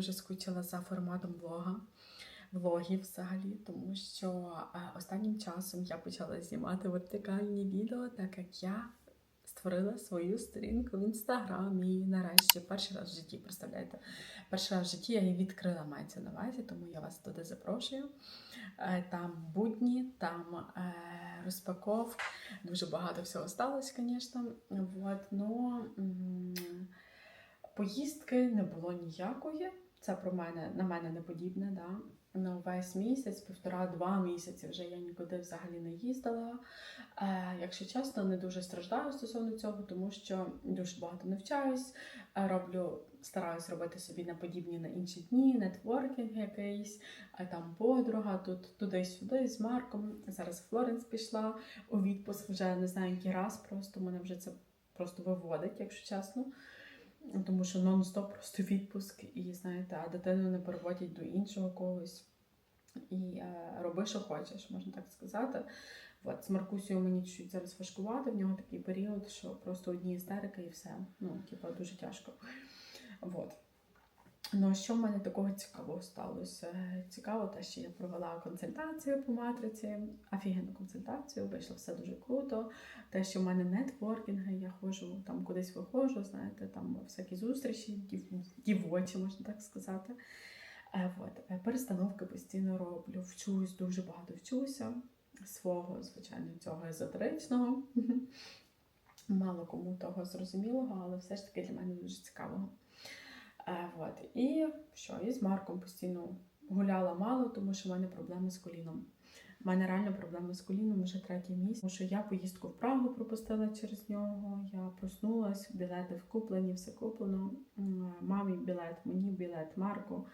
дуже скучила за форматом влога, влогів взагалі, тому що е, останнім часом я почала знімати вертикальні відео, так як я створила свою сторінку в інстаграмі. Нарешті перший раз в житті, представляєте, перший раз в житті я її відкрила, мається на увазі, тому я вас туди запрошую. Е, Там будні, там е, розпаков, дуже багато всього сталося, звісно. Вот, но поїздки не було ніякої. Це про мене на мене не подібне. Да? Ну, весь місяць, півтора-два місяці вже я нікуди взагалі не їздила. Е, якщо чесно, не дуже страждаю стосовно цього, тому що дуже багато навчаюсь, е, роблю, стараюсь робити собі на подібні на інші дні, нетворкінг якийсь, а там подруга, тут туди-сюди з Марком. Зараз Флоренс пішла у відпуск вже не знаю який раз, просто мене вже це просто виводить, якщо чесно. Тому що нон-стоп просто відпуск, і знаєте, а дитину не переводять до іншого когось. І е, роби, що хочеш, можна так сказати. От, з Маркусію мені чуть зараз важкувати, в нього такий період, що просто одні істерики і все. Ну, типа, дуже тяжко. От. Ну, що в мене такого цікавого сталося? Цікаво те, що я провела консультацію по матриці, офігенну консультацію, вийшло все дуже круто. Те, що в мене нетворкінги, я ходжу, там кудись виходжу, знаєте, там всякі зустрічі, дів- дівочі, можна так сказати. Е, От. е, Перестановки постійно роблю, вчусь, дуже багато вчуся свого, звичайно, цього езотеричного. Мало кому того зрозумілого, але все ж таки для мене дуже цікавого. Е, от. І що? І з Марком постійно гуляла мало, тому що в мене проблеми з коліном. У мене реально проблеми з коліном вже третій місяць, тому що я поїздку в Прагу пропустила через нього. Я проснулась, білети вкуплені, все куплено. Мамі білет, мені білет, Марку.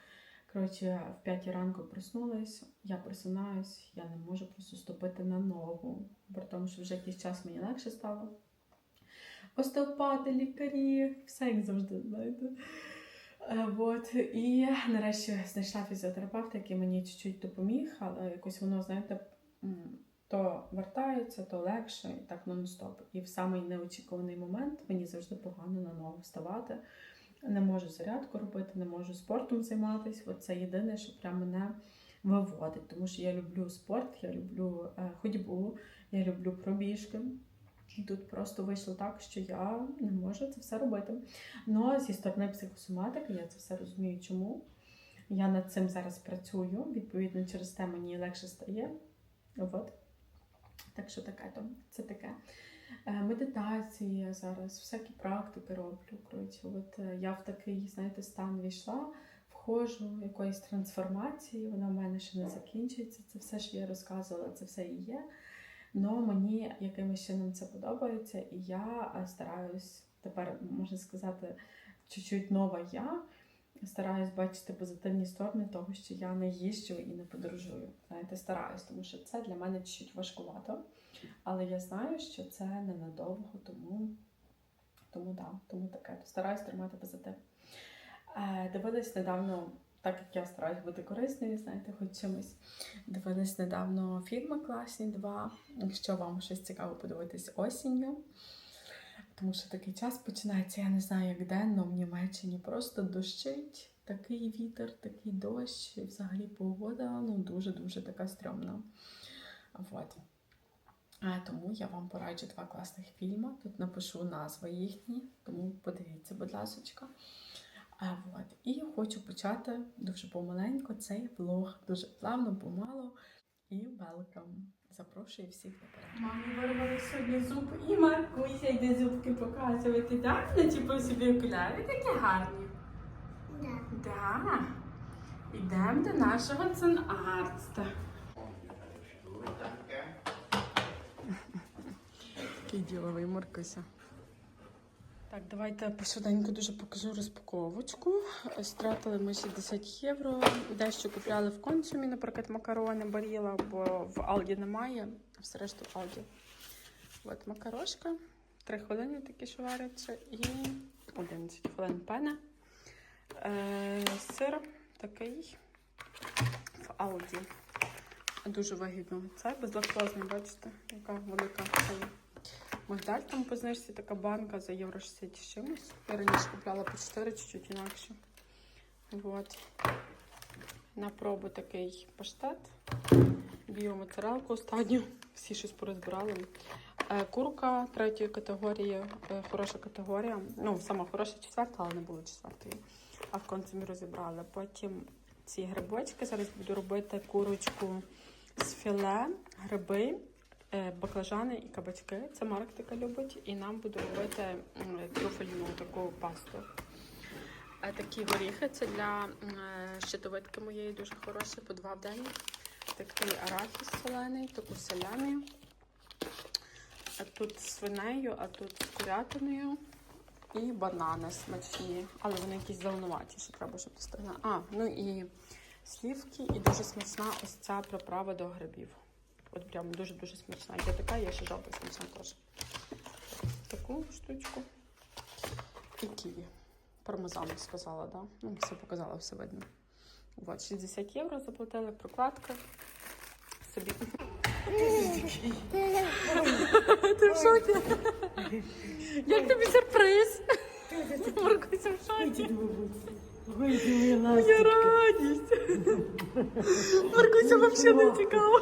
Коротше, в п'ятій ранку проснулась, я просинаюсь, я не можу просто ступити на ногу, при тому, що вже якийсь час мені легше стало. Остеопати, лікарі, все як завжди, знаєте. Е, Вот. І нарешті знайшла фізіотерапевта, який мені чуть-чуть допоміг, але якось воно, знаєте, то вертається, то легше, і так нон-стоп. І в самий неочікуваний момент мені завжди погано на ногу вставати. Не можу зарядку робити, не можу спортом займатися. От це єдине, що прям мене виводить, тому що я люблю спорт, я люблю е, ходьбу, я люблю пробіжки. Тут просто вийшло так, що я не можу це все робити. Ну, зі сторони психосоматики, я це все розумію, чому. Я над цим зараз працюю. Відповідно, через те мені легше стає. От. Так що таке то, це таке. Е, Медитації я зараз, всякі практики роблю. Коротше, от е, я в такий, знаєте, стан війшла, входжу в якоїсь трансформації, вона в мене ще не закінчується. Це все, що я розказувала, це все і є. Но мені якимось чином це подобається, і я е, стараюсь тепер, можна сказати, чуть-чуть нова я. Стараюсь бачити позитивні сторони того, що я не їжджу і не подорожую. Знаєте, стараюсь, тому що це для мене чуть важкувато. Але я знаю, що це ненадовго, тому, тому да, тому таке. Стараюсь тримати позитив. Е, дивилась недавно, так як я стараюсь бути корисною, знаєте, хоч чимось. Дивилась недавно фільми класні два. Якщо вам щось цікаво подивитись осінню. Тому що такий час починається, я не знаю, як денно в Німеччині просто дощить, такий вітер, такий дощ, і взагалі погода ну, дуже-дуже така стрьомна. Вот. А, тому я вам пораджу два класних фільми. Тут напишу назви їхні, тому подивіться, будь ласка. А, вот. І хочу почати дуже помаленько цей влог, дуже плавно, помало. І welcome. Запрошую всіх на перегляд. Мамі вирвали сьогодні зуб і Маркуся йде зубки показувати. Так? На типу собі окуляри такі гарні. Да. Да. Йдемо до нашого ценарста. Такий діловий Маркуся. Так, давайте пошвиденько дуже покажу розпаковочку. Стратили ми 60 євро. Дещо купляли в консумі, наприклад, макарони баріла, бо в Алді немає, а все решту в Алді. От макарошка. 3 хвилини такі що варяться і 11 хвилин пене. Е, сир такий в Алді. Дуже вигідно. Це безлактозний, бачите, яка велика. Мигдаль там по знижці така банка за євро 60 з чимось. Я раніше купляла по 4 чуть-чуть інакше. От. На пробу такий паштет. Біомоцарелку останню. Всі щось порозбирали. Е, Курка третьої категорії, е, хороша категорія. Ну, сама хороша четверта, але не було четвертої. А в конці ми розібрали. Потім ці грибочки. Зараз буду робити курочку з філе, гриби, баклажани і кабачки. Це Марк така любить. І нам буду робити трюфельну таку пасту. Такі горіхи це для е, щитовидки моєї дуже хороші, по два в день. Такий арахіс солений, таку селяни. А тут з свинею, а тут з курятиною. І банани смачні, але вони якісь зеленуваті, що треба, щоб достигли. А, ну і слівки, і дуже смачна ось ця приправа до грибів. От прям дуже-дуже смачна. Є така, є ще жовта смачна теж. Таку штучку. І ківі. Пармезану сказала, да? Ну, все показала, все видно. От, 60 євро заплатили, прокладка. Собі. Ти в шокі? Як тобі сюрприз? Маркуся в шокі. Вийди, моя Моя ласточка. радість. Маркуся взагалі не цікаво.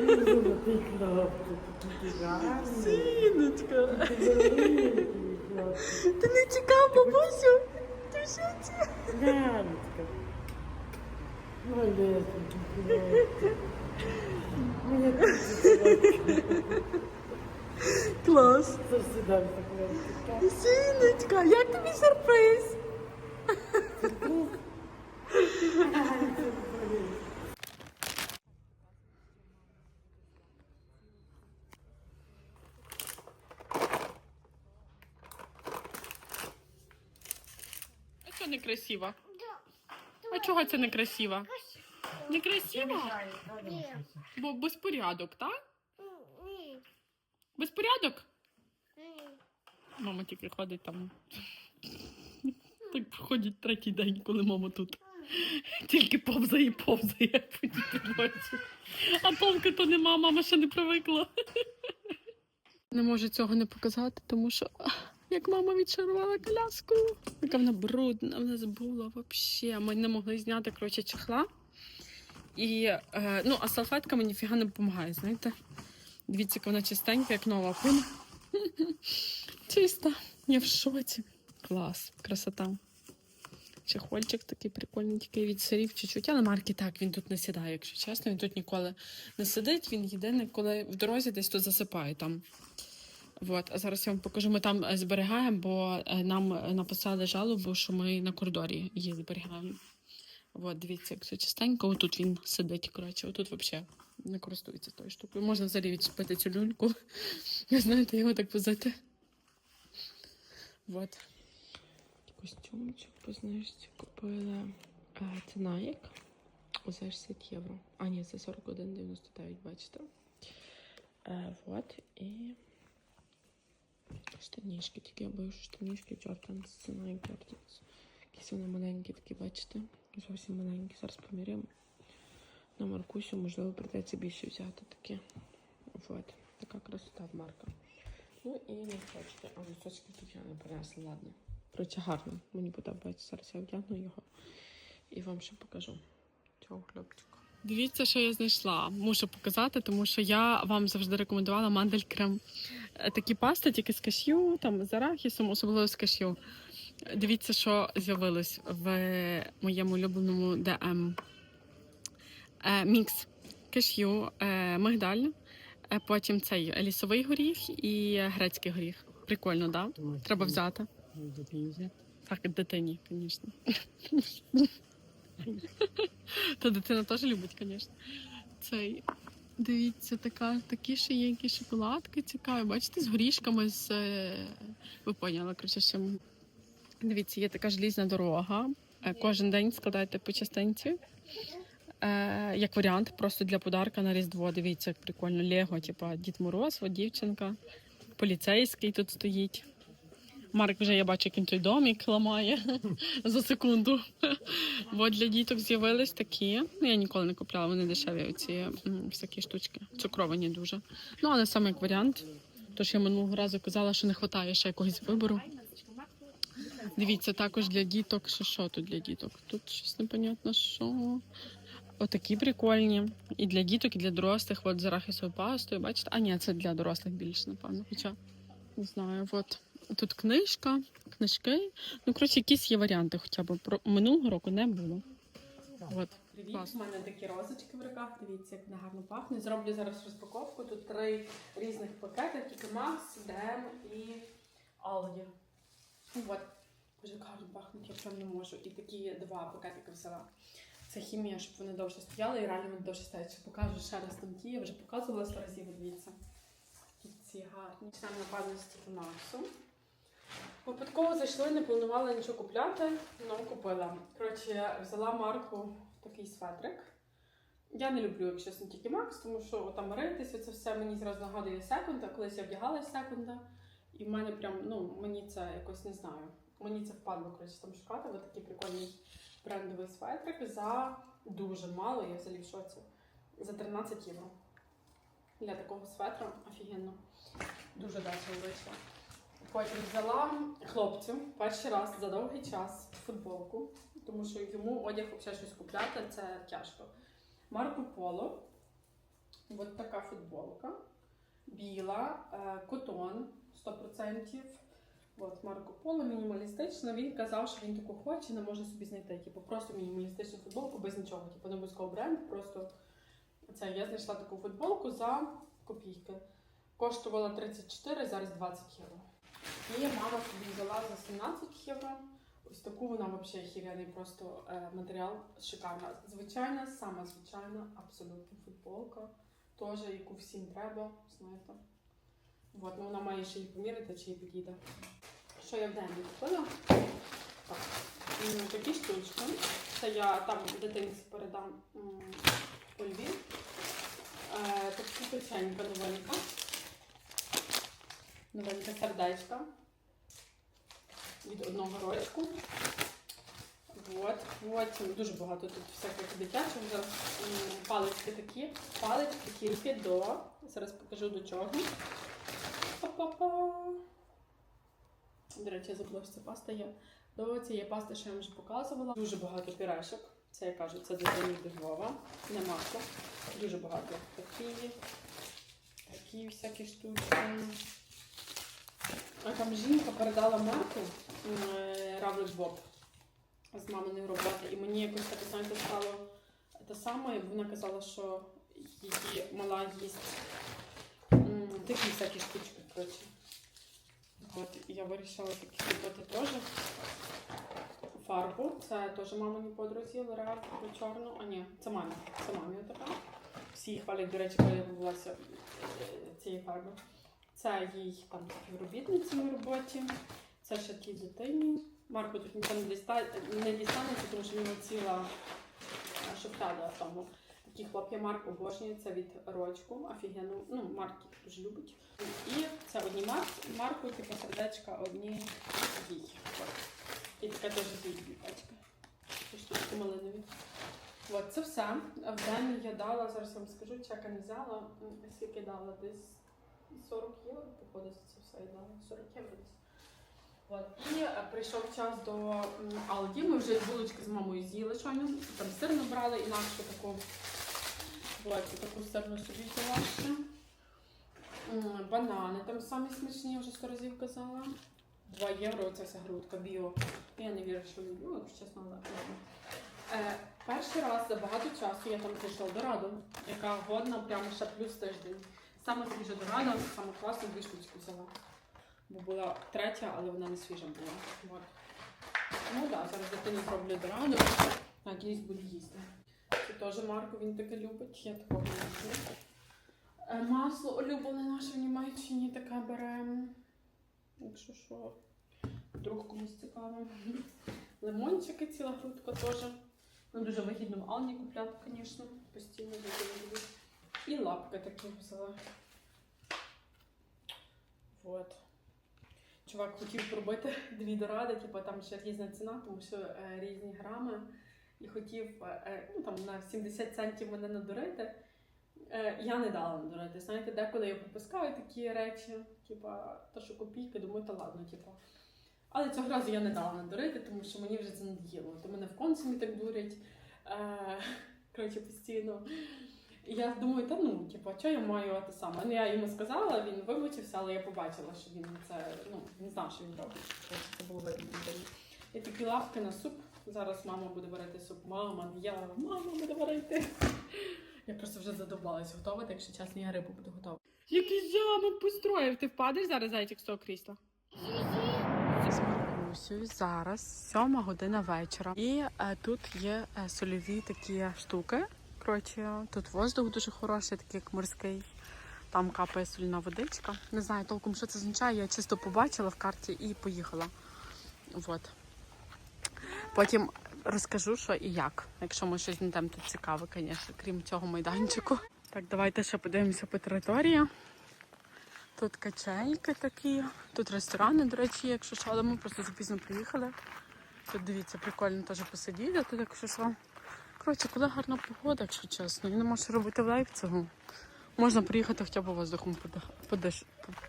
Золотий хлопчик, такий гарний, Сіночка. маленький хлопчик. Ти не цікав, бабусю? Ти в шоці? Галечка. Малесенький хлопчик. Моя кучечка. Клас. Сіночка, як тобі сюрприз? А що некрасиво? А чого це некрасиво? Некрасиво? Ні. Бо безпорядок, так? Безпорядок? Ні. Мама тільки ходить там. Так проходить третій день, коли мама тут. Тільки повзає, повзає по підлозі. А Томки то нема, мама ще не привикла. Не можу цього не показати, тому що як мама відшарувала коляску, яка вона брудна, вона забула взагалі. Ми не могли зняти коротше, чехла. І, е, ну, а салфетка мені ніфіга не допомагає, знаєте? Дивіться, вона чистенька, як нова пина. Чисто. Я в шоці. Клас, красота. Чехольчик такий прикольний, тільки від сирів чуть-чуть. Але марки так, він тут не сідає, якщо чесно. Він тут ніколи не сидить. Він єдиний, коли в дорозі десь тут засипає там. От, а зараз я вам покажу. Ми там е, зберігаємо, бо е, нам е, написали жалобу, що ми на коридорі її зберігаємо. От, дивіться, як все чистенько. Отут він сидить. Коротше, отут взагалі не користується тою штукою. Можна взагалі відчепити цю люльку. Ви знаєте, його так позити. Вот. Костюмчик по знижці купили. А, це Nike за 60 євро. А, ні, це 41,99, бачите. Е, вот. І штанішки. Тільки я боюсь, штанішки Jordans. Це Nike Jordans. Якісь вони маленькі такі, бачите? Зовсім маленькі. Зараз поміряємо. На Маркусю, можливо, придеться більше взяти такі. Вот. Така красота в марка. Ну і носочки. А носочки тут я не принесла, ладно. Короче, гарно. Мені подобається. Зараз я вдягну його і вам ще покажу цього хлопчика. Дивіться, що я знайшла. Мушу показати, тому що я вам завжди рекомендувала мандель крем. Е, Такі пасти, тільки з кашю, там з арахісом, особливо з кашю. Дивіться, що з'явилось в моєму улюбленому ДМ. Е, Мікс кашю, е, мигдаль, е, потім цей лісовий горіх і грецький горіх. Прикольно, так? Да? Треба взяти. Так, дитині, звісно. Та дитина теж любить, звісно. Цей. Дивіться, така, такі ще є які шоколадки цікаві. Бачите, з горішками, з. Ви поняли, коротше, що. Дивіться, є така желізна дорога. Е, Кожен день складаєте по частинці. Е, як варіант, просто для подарка на Різдво. Дивіться, як прикольно. Лего, типа Дід Мороз, от дівчинка, поліцейський тут стоїть. Марк вже я бачу, як він той домик ламає за секунду. От для діток з'явились такі. Ну, Я ніколи не купляла, вони дешеві оці всякі штучки. Цукровані дуже. Ну, але саме як варіант. Тож я минулого разу казала, що не вистачає ще якогось вибору. Дивіться, також для діток, що що тут для діток? Тут щось непонятно, що. Отакі прикольні. І для діток, і для дорослих. От з арахісовою пастою, бачите? А ні, це для дорослих більше, напевно. Хоча не знаю. От тут книжка, книжки. Ну, коротше, якісь є варіанти, хоча б про минулого року не було. От. Привіт, у мене такі розочки в руках. Дивіться, як вони гарно пахнуть. Зроблю зараз розпаковку. Тут три різних пакети: тільки Макс, Дем і Алді. От. Дуже гарно пахнуть, я прям не можу. І такі два пакетики взяла. Це хімія, щоб вони довше стояли, і реально вони довше стоять. Ще покажу ще раз там ті, я вже показувала сто разів, дивіться. Тут ці гарні. Там, напевно, з Максу. Випадково зайшли, не планувала нічого купляти, але купила. Коротше, я взяла марку такий светрик. Я не люблю, якщо чесно, тільки Макс, тому що там ритися, це все мені зразу нагадує секунда. Колись я вдягала секунда, і в мене прям, ну, мені це якось не знаю. Мені це впадло, коротше, там шукати. Ось такий прикольний брендовий светрик за дуже мало, я взагалі в шоці. За 13 євро. Для такого светра офігенно. Дуже дешево вийшло. Потім взяла хлопцю перший раз за довгий час футболку, тому що йому одяг взагалі щось купляти це тяжко. Марко Поло. Ось така футболка. Біла, е, котон 100%. От Марко Поло мінімалістична. Він казав, що він таку хоче, не може собі знайти. Типу, просто мінімалістичну футболку без нічого. Типу, не обов'язково бренд, просто це я знайшла таку футболку за копійки. Коштувала 34, зараз 20 євро. І мама собі взяла за 17 євро. Ось таку вона взагалі хіряний просто е, матеріал шикарна. Звичайна, сама звичайна, абсолютно футболка. Теж, яку всім треба, знаєте. От, ну вона має ще її поміряти, чи їй підійде. Що я в день купила? Такі штучки. Це я там дитинці передам у Львів. Е, такі печенька новинка. Новинка сердечка. Від одного рочку. От, потім дуже багато тут всяких дитячих. Зараз палички такі. Палички тільки до. Зараз покажу до чого. Па-па-па. До речі, я забула, що це паста є. До цієї пасти, що я вам вже показувала. Дуже багато пюрешок. Це я кажу, це до Львова. Не масло. Дуже багато. Такі, такі всякі штучки. А там жінка передала марку е, Равлик Боб з маминої роботи. І мені якось так знаєте, стало те саме. Вона казала, що її мала їсть такі всякі штучки. Коротше. От, я вирішила такі купити теж. Фарбу. Це теж мамині подрузі Лореаль таку чорну. А ні, це мамі. Це мамі така. Всі хвалять, до речі, коли я відбулася е, цієї фарби. Це їй там співробітниці на роботі. Це ще тій дитині. Марко тут нічого не дістанеться, тому що в нього ціла е, в тому. Такі хлоп'я Марк обожнює від рочку. Офігенно. Ну, Марк дуже любить. І це одні Марк, Марку, типу сердечка, одні їй. І таке теж пачка. Штучки малинові. От, це все. В день я дала, зараз я вам скажу, чека не взяла. Скільки дала? Десь 40 євро, походу, це все я дала. 40 євро десь. От. І е, прийшов час до Алді. Ми вже булочки з мамою з'їли щойно. Там сир набрали, інакше таку. От, таку сирну собі взяла. Банани там самі смачні, я вже сто разів казала. 2 євро оця вся грудка біо. Я не вірю, що люблю, якщо чесно, але. Е, перший раз за багато часу я там знайшла дораду, яка годна прямо ще плюс тиждень. Саме свіжа дорада, саме класну дві взяла. Бо була третя, але вона не свіжа була. Ну так, да, зараз дитині зроблю дораду. Надіюсь, буду їсти. Це теж Марко, він таке любить, я такого не люблю. Е, Масло улюблене наше в Німеччині таке беремо. Якщо що, вдруг комусь цікаво. Лимончики ціла грудка теж. Ну, дуже вигідно в Алні купляти, звісно. Постійно люблю. І лапки такі взяла. Вот. Чувак хотів пробити дві доради, типу там ще різна ціна, тому що е, різні грами. І хотів е, е, ну, там, на 70 центів мене надурити. Е, я не дала надурити. Знаєте, деколи я пропускаю такі речі, типу, то що копійки, думаю, та ладно, типу. Але цього разу я не дала надурити, тому що мені вже це надоїло. То мене в консумі так дурять. Коротше, постійно. Я думаю, та ну, типу, що я маю те саме? Ну, я йому сказала, він вибачився, але я побачила, що він це, ну, не знав, що він робить. Це було видно. І такі лапки на суп. Зараз мама буде варити суп. Мама, не я, мама буде варити. Я просто вже задовбалась готувати, якщо чесно, я рибу буду готувати. Який замок построїв? Ти впадеш зараз зайчик з того крісла? з Маркусею. Зараз сьома година вечора. І е, тут є е, сольові такі штуки. Коротше, тут воздух дуже хороший, такий як морський. Там капає сольна водичка. Не знаю толком, що це означає. Я чисто побачила в карті і поїхала. От. Потім розкажу, що і як, якщо ми щось знайдемо тут цікаве, звісно, крім цього майданчику. Так, давайте ще подивимося по території. Тут качельки такі, тут ресторани, до речі, якщо що, але ми просто запізно приїхали. Тут дивіться, прикольно теж посидіти, тут якщо що. Коротше, коли гарна погода, якщо чесно, і нема що робити в Лейпцигу. Можна приїхати хоча б воздухом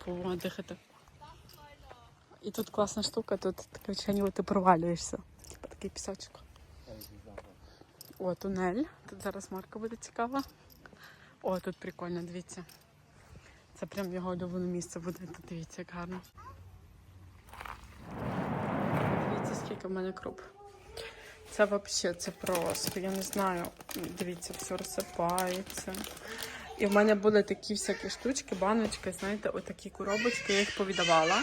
подихати. І тут класна штука, тут ти провалюєшся. Типа такий пісочок. О, тунель. Тут зараз Марка буде цікава. О, тут прикольно, дивіться. Це прям його улюблене місце буде. Тут дивіться, як гарно. Дивіться, скільки в мене круп. Це взагалі це просто, я не знаю. Дивіться, все розсипається. І в мене були такі всякі штучки, баночки, знаєте, отакі коробочки, я їх повідавала.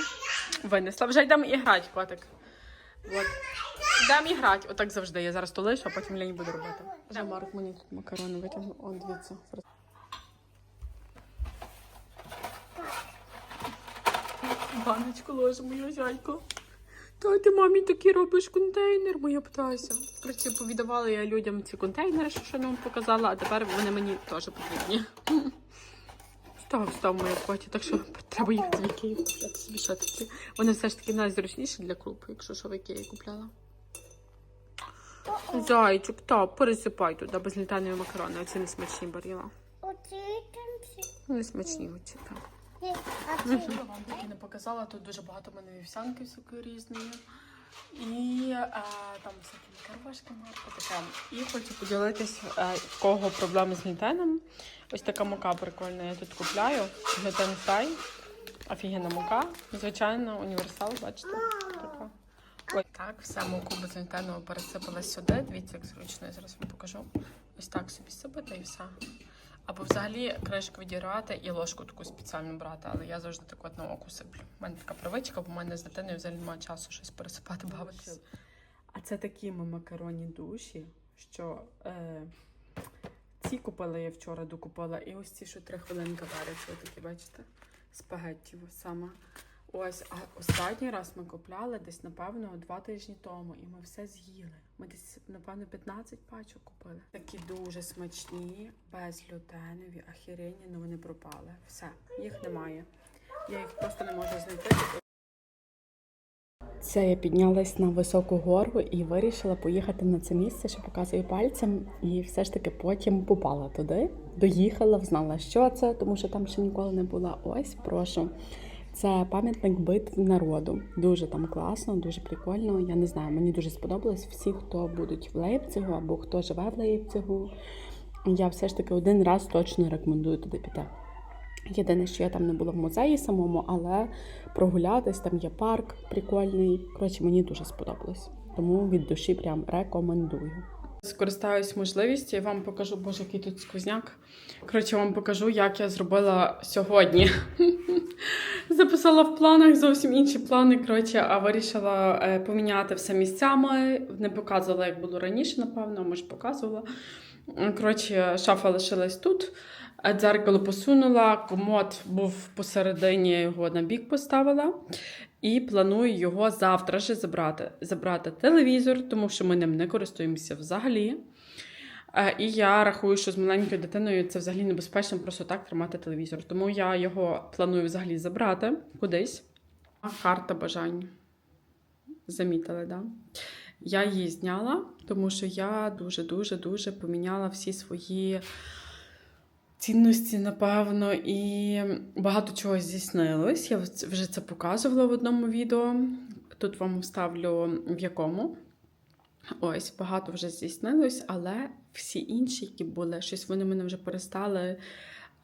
Винесла. Вже йдемо і грати, котик. От. Йдемо і грати. Отак завжди. Я зараз то лишу, а потім лінь буду робити. Вже Марк мені тут макарони витягнув. О, дивіться. Баночку ложимо, моя зайко. Та ти мамі такий робиш контейнер, моя птася. Коротше, повідавала я людям ці контейнери, що ще вам показала, а тепер вони мені теж потрібні. Став, став моя коті, так що треба їхати в Ікею купляти собі такі. Вони все ж таки найзручніші для круп, якщо що в Ікеї купляла. Зайчик, та, пересипай туди безлітальної макарони. Оці не смачні баріла. Оці там. Не смачні оці, так. А. Я вам таки не показала, тут дуже багато в мене вівсянки всякої різної. І е, там всякі макарошки, марки таке. І хочу поділитись, е, в кого проблеми з глютеном. Ось така мука прикольна, я тут купляю. Глютен фрай. Офігенна мука. Звичайно, універсал, бачите? Ось так, все муку без глютену пересипала сюди. Дивіться, як зручно, я зараз вам покажу. Ось так собі сипати і все. Або взагалі кришку відірвати і ложку таку спеціально брати, але я завжди так от на оку сиплю. У мене така привичка, бо в мене з дитиною взагалі немає часу щось пересипати, бавитися. А це такі ми макароні душі, що е, ці купила я вчора докупила, і ось ці, що три хвилинки варяться, такі, бачите, спагетті саме. Ось, а останній раз ми купляли десь, напевно, два тижні тому, і ми все з'їли. Ми десь, напевно, 15 пачок купили. Такі дуже смачні, безглютенові, ахірені, але вони пропали. Все, їх немає. Я їх просто не можу знайти. Це я піднялась на високу гору і вирішила поїхати на це місце, що показую пальцем. І все ж таки потім попала туди, доїхала, взнала, що це, тому що там ще ніколи не була. Ось, прошу. Це пам'ятник битв народу. Дуже там класно, дуже прикольно. Я не знаю, мені дуже сподобалось. Всі, хто будуть в Лейпцигу або хто живе в Лейпцигу, я все ж таки один раз точно рекомендую туди піти. Єдине, що я там не була в музеї самому, але прогулятись, там є парк прикольний. Коротше, мені дуже сподобалось. Тому від душі прям рекомендую. Скористаюсь можливістю і вам покажу, боже, який тут сквозняк. Коротше, вам покажу, як я зробила сьогодні. Записала в планах зовсім інші плани. Коротше, а вирішила е, поміняти все місцями. Не показувала, як було раніше, напевно, може показувала. Коротше, шафа лишилась тут. Дзеркало посунула, комод був посередині, його на бік поставила. І планую його завтра же забрати. Забрати телевізор, тому що ми ним не користуємося взагалі. Е, І я рахую, що з маленькою дитиною це взагалі небезпечно просто так тримати телевізор. Тому я його планую взагалі забрати кудись. Карта бажань. Замітили, да? Я її зняла, тому що я дуже-дуже дуже поміняла всі свої цінності, напевно, і багато чого здійснилось. Я вже це показувала в одному відео. Тут вам вставлю в якому. Ось, багато вже здійснилось, але всі інші, які були, щось вони мене вже перестали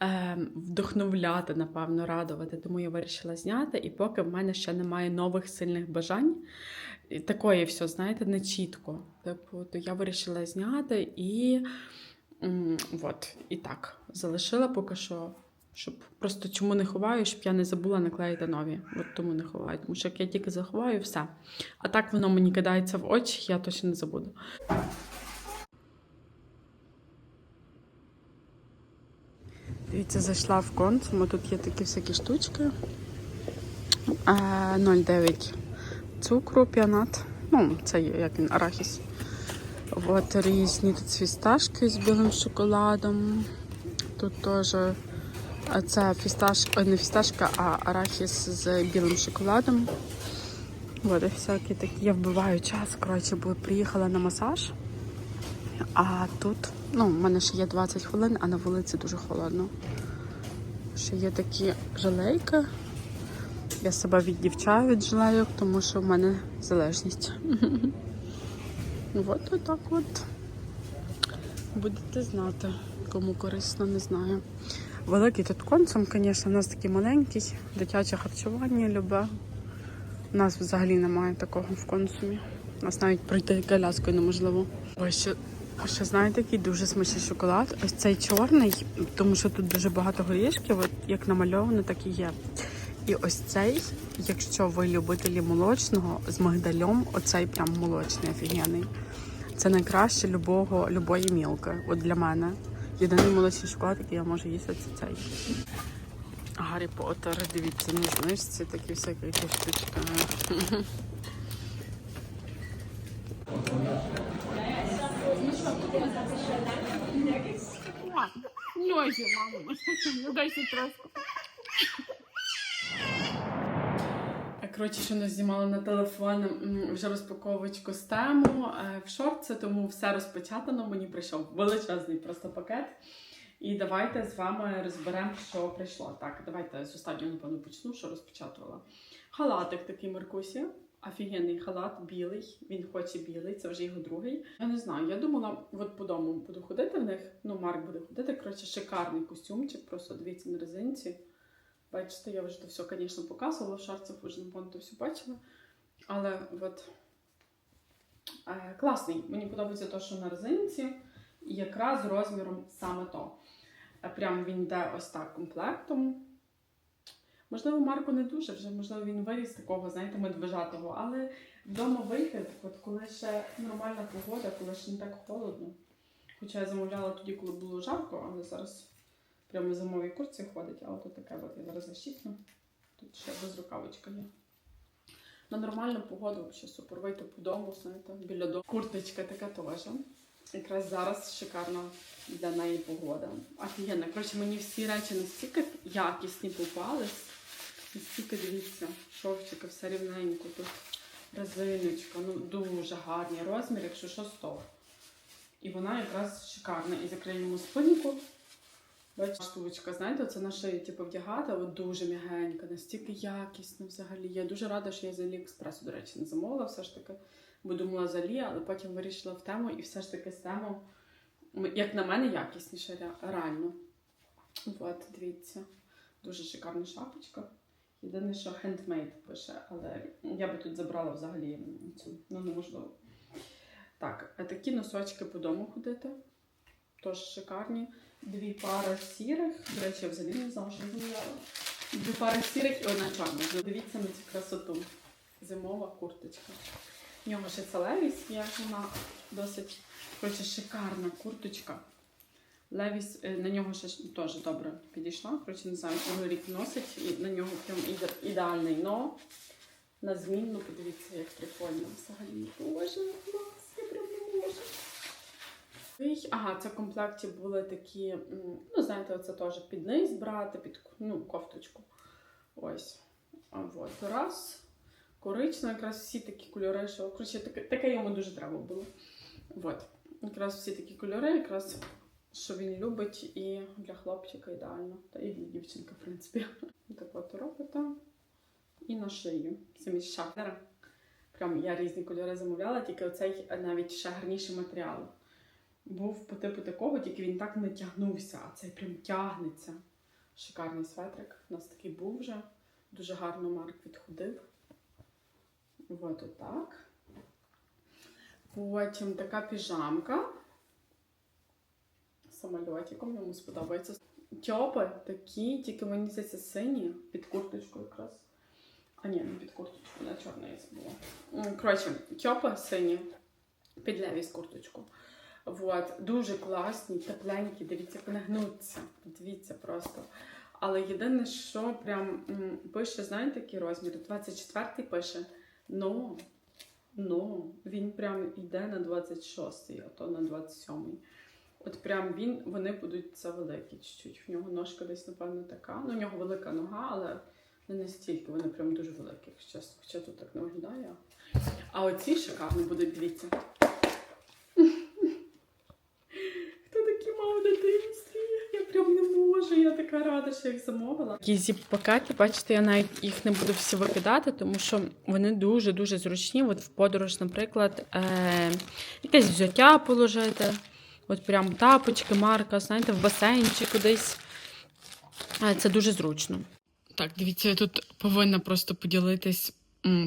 е, вдохновляти, напевно, радувати. Тому я вирішила зняти. І поки в мене ще немає нових сильних бажань, такої все, знаєте, не чітко. Типу, то я вирішила зняти і от, і так, залишила поки що. Щоб просто чому не ховаю, щоб я не забула наклеїти нові. От тому не ховаю. Тому що як я тільки заховаю, все. А так воно мені кидається в очі, я точно не забуду. Дивіться, зайшла в консуму. Тут є такі всякі штучки. Е, 0,9 цукру, піанат. Ну, це як він, арахіс. От різні тут фісташки з білим шоколадом. Тут теж це фісташка, не фісташка, а арахіс з білим шоколадом. От, всякі такі. Я вбиваю час. Коротше, бо приїхала на масаж. А тут, ну, в мене ще є 20 хвилин, а на вулиці дуже холодно. Ще є такі жалейки. Я себе віддівчаю від жалейок, тому що в мене залежність. От отак от. Будете знати, кому корисно, не знаю. Великий тут консум, звісно, у нас такий маленький, дитяче харчування любе. У нас взагалі немає такого в консумі. У нас навіть пройти коляскою неможливо. Ось ще, ще знаєте, який дуже смачний шоколад. Ось цей чорний, тому що тут дуже багато горішків, от як намальовано, так і є. І ось цей, якщо ви любителі молочного з мигдальом, оцей прям молочний офігенний. Це найкраще любого, любої мілки. От для мене. Єдиний молочний шоколад, який я можу їсти, це цей. Гаррі Поттер, дивіться, на знижці такі всякі які штучки. Льозі, мама, ну дай троску. Коротше, що нас знімали на телефон вже розпаковочку з тему е, в шорці, тому все розпечатано. Мені прийшов величезний просто пакет. І давайте з вами розберемо, що прийшло. Так, давайте з останнього, напевно, почну, що розпечатувала. Халатик такий Маркусі. Офігенний халат, білий. Він хоче білий, це вже його другий. Я не знаю, я думала, от по дому буду ходити в них. Ну, Марк буде ходити. Коротше, шикарний костюмчик, просто дивіться на резинці. Бачите, я вже то все, звісно, показувала, в шарцях вже то все бачила. Але от е, класний. Мені подобається те, що на резинці, якраз розміром саме то. Е, Прям він йде ось так комплектом. Можливо, Марко не дуже, вже можливо він виріс такого, знаєте, медвежатого, але вдома вийти, от коли ще нормальна погода, коли ще не так холодно. Хоча я замовляла тоді, коли було жарко, але зараз прямо в зимовій курці ходить, але тут таке от я зараз защіпну. Тут ще без рукавичка є. На нормальну погоду взагалі супер. Вийти по дому, знаєте, біля дому. Курточка така теж. Якраз зараз шикарна для неї погода. Офігенно. Коротше, мені всі речі настільки якісні попались. Настільки дивіться, шовчика, все рівненько. Тут резиночка, ну дуже гарний розмір, якщо що 100. І вона якраз шикарна. І закриємо спинку. Бачите, штучка, знаєте, це на шиї типу, вдягати, от дуже м'ягенька, настільки якісно взагалі. Я дуже рада, що я з Аліекспресу, до речі, не замовила все ж таки, бо думала з але потім вирішила в тему і все ж таки з тему, як на мене, якісніше реально. От, дивіться, дуже шикарна шапочка. Єдине, що handmade пише, але я би тут забрала взагалі цю, ну неможливо. Так, а такі носочки по дому ходити. Теж шикарні. Дві пари сірих. До речі, я взагалі не знала, що замовляла. Дві пари сірих і одна чорна. Дивіться на цю красоту. Зимова курточка. В нього ще це Левіс є, вона досить коротше, шикарна курточка. Левіс е, на нього ще теж добре підійшла. Коротше, не знаю, коли рік носить, і на нього прям іде- ідеальний. Но на змінну, подивіться, як прикольно взагалі. Боже, клас, я прям Ага, це в комплекті були такі, ну, знаєте, це теж під низ брати, під ну, кофточку. Ось. От раз. Корично, якраз всі такі кольори, що коротше, таке, таке йому дуже треба було. От. Якраз всі такі кольори, якраз що він любить, і для хлопчика ідеально, та і для дівчинки, в принципі. Так от робите. І на шию. Самі шахери. Прям я різні кольори замовляла, тільки оцей навіть ще гарніший матеріал. Був по типу такого, тільки він так не тягнувся, а цей прям тягнеться. Шикарний светрик. У нас такий був вже. Дуже гарно Марк відходив. От отак. Потім така піжамка. Самольотиком йому сподобається. Тьопи такі, тільки мені здається сині, під курточку якраз. А ні, не під курточку, на чорне було. М, Коротше, тьопи сині, під левіс курточку. Вот. Дуже класні, тепленькі, дивіться, вони. Дивіться просто. Але єдине, що прям пише, знаєте, який розмір? 24-й пише. Ну, ну, він прям йде на 26-й, а то на 27-й. От прям він, вони будуть завеликі чуть-чуть. В нього ножка десь, напевно, така. Ну, у нього велика нога, але не настільки, вони прям дуже великі, якщо. Хоча тут так не виглядає. А оці шикарно будуть, дивіться. Хто такі мав в дитинстві? Я прям не можу, я така рада, що їх замовила. Такі зіп-пакети, бачите, я навіть їх не буду всі викидати, тому що вони дуже-дуже зручні. От в подорож, наприклад, е- якесь взуття положити. От прям тапочки, марка, знаєте, в басейн чи кудись. Е, Це дуже зручно. Так, дивіться, я тут повинна просто поділитись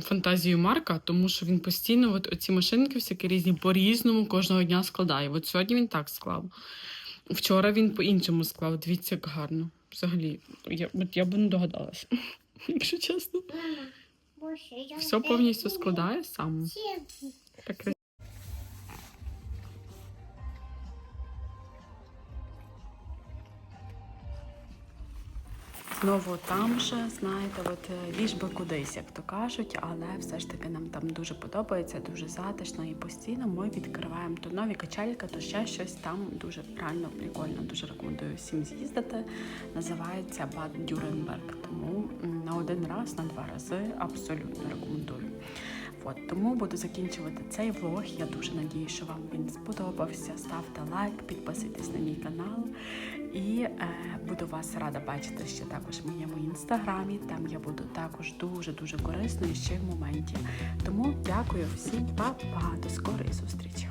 фантазією Марка, тому що він постійно от оці машинки всякі різні по-різному кожного дня складає. От сьогодні він так склав. Вчора він по-іншому склав. Дивіться, як гарно. Взагалі, я, от я б не догадалася, якщо чесно. Все повністю складає сам. Так Знову там же, знаєте, от е, ліж би кудись, як то кажуть, але все ж таки нам там дуже подобається, дуже затишно і постійно ми відкриваємо то нові качельки, то ще щось там дуже реально прикольно. Дуже рекомендую всім з'їздити. Називається Бад Дюренберг. Тому на один раз, на два рази абсолютно рекомендую. От тому буду закінчувати цей влог. Я дуже надію, що вам він сподобався. Ставте лайк, підписуйтесь на мій канал. І е, буду вас рада бачити ще також в моєму інстаграмі. Там я буду також дуже дуже корисною ще в моменті. Тому дякую всім, па-па, до скорої зустрічі.